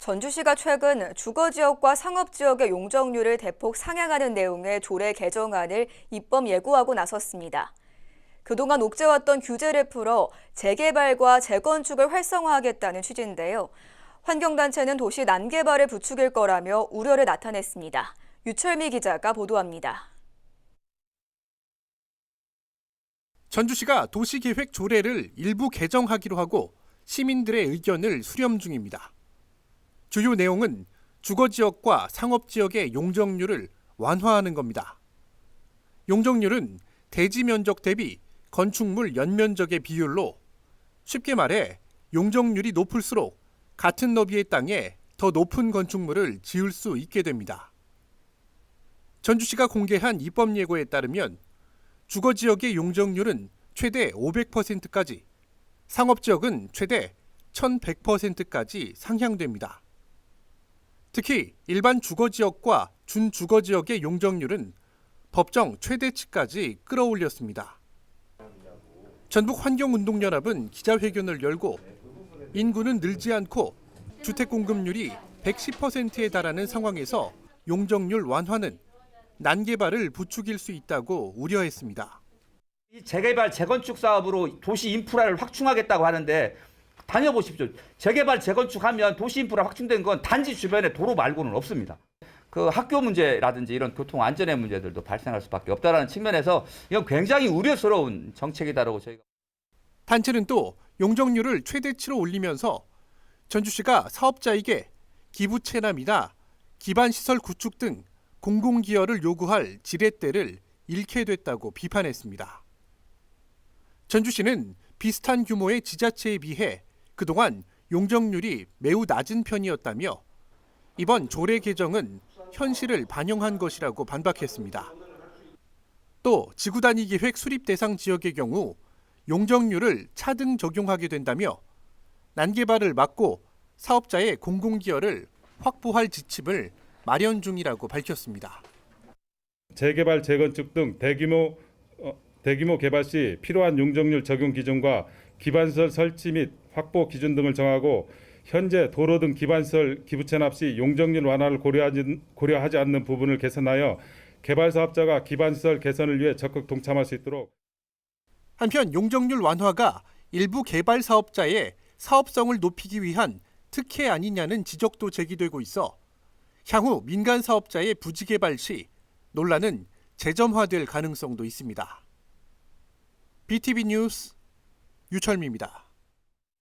전주시가 최근 주거지역과 상업지역의 용적률을 대폭 상향하는 내용의 조례 개정안을 입법 예고하고 나섰습니다. 그동안 옥죄왔던 규제를 풀어 재개발과 재건축을 활성화하겠다는 취지인데요. 환경단체는 도시 난개발을 부추길 거라며 우려를 나타냈습니다. 유철미 기자가 보도합니다. 전주시가 도시계획 조례를 일부 개정하기로 하고 시민들의 의견을 수렴 중입니다. 주요 내용은 주거 지역과 상업 지역의 용적률을 완화하는 겁니다. 용적률은 대지 면적 대비 건축물 연면적의 비율로 쉽게 말해 용적률이 높을수록 같은 너비의 땅에 더 높은 건축물을 지을 수 있게 됩니다. 전주시가 공개한 입법 예고에 따르면 주거 지역의 용적률은 최대 500%까지, 상업 지역은 최대 1100%까지 상향됩니다. 특히 일반 주거지역과 준주거지역의 용적률은 법정 최대치까지 끌어올렸습니다. 전북 환경운동연합은 기자회견을 열고 인구는 늘지 않고 주택 공급률이 110%에 달하는 상황에서 용적률 완화는 난개발을 부추길 수 있다고 우려했습니다. 이 재개발 재건축 사업으로 도시 인프라를 확충하겠다고 하는데 다녀보십시오. 재개발 재건축하면 도시 인프라 확충된 건 단지 주변에 도로 말고는 없습니다. 그 학교 문제라든지 이런 교통 안전의 문제들도 발생할 수밖에 없다라는 측면에서 이건 굉장히 우려스러운 정책이다라고 저희가 단체는 또 용적률을 최대치로 올리면서 전주시가 사업자에게 기부 체납이나 기반 시설 구축 등 공공 기여를 요구할 지렛대를 잃게 됐다고 비판했습니다. 전주시는 비슷한 규모의 지자체에 비해 그동안 용적률이 매우 낮은 편이었다며 이번 조례 개정은 현실을 반영한 것이라고 반박했습니다. 또 지구 단위 계획 수립 대상 지역의 경우 용적률을 차등 적용하게 된다며 난개발을 막고 사업자의 공공기여를 확보할 지침을 마련 중이라고 밝혔습니다. 재개발, 재건축 등 대규모 어, 대규모 개발 시 필요한 용적률 적용 기준과 기반시설 설치 및 확보 기준 등을 정하고 현재 도로 등 기반시설 기부 체납 시 용적률 완화를 고려하지, 않는 부분을 개선하여 개발 사업자가 기반시설 개선을 위해 적극 동참할 수 있도록 한편 용적률 완화가 일부 개발 사업자의 사업성을 높이기 위한 특혜 아니냐는 지적도 제기되고 있어 향후 민간 사업자의 부지 개발 시 논란은 재점화될 가능성도 있습니다. BTV 뉴스 유철미입니다.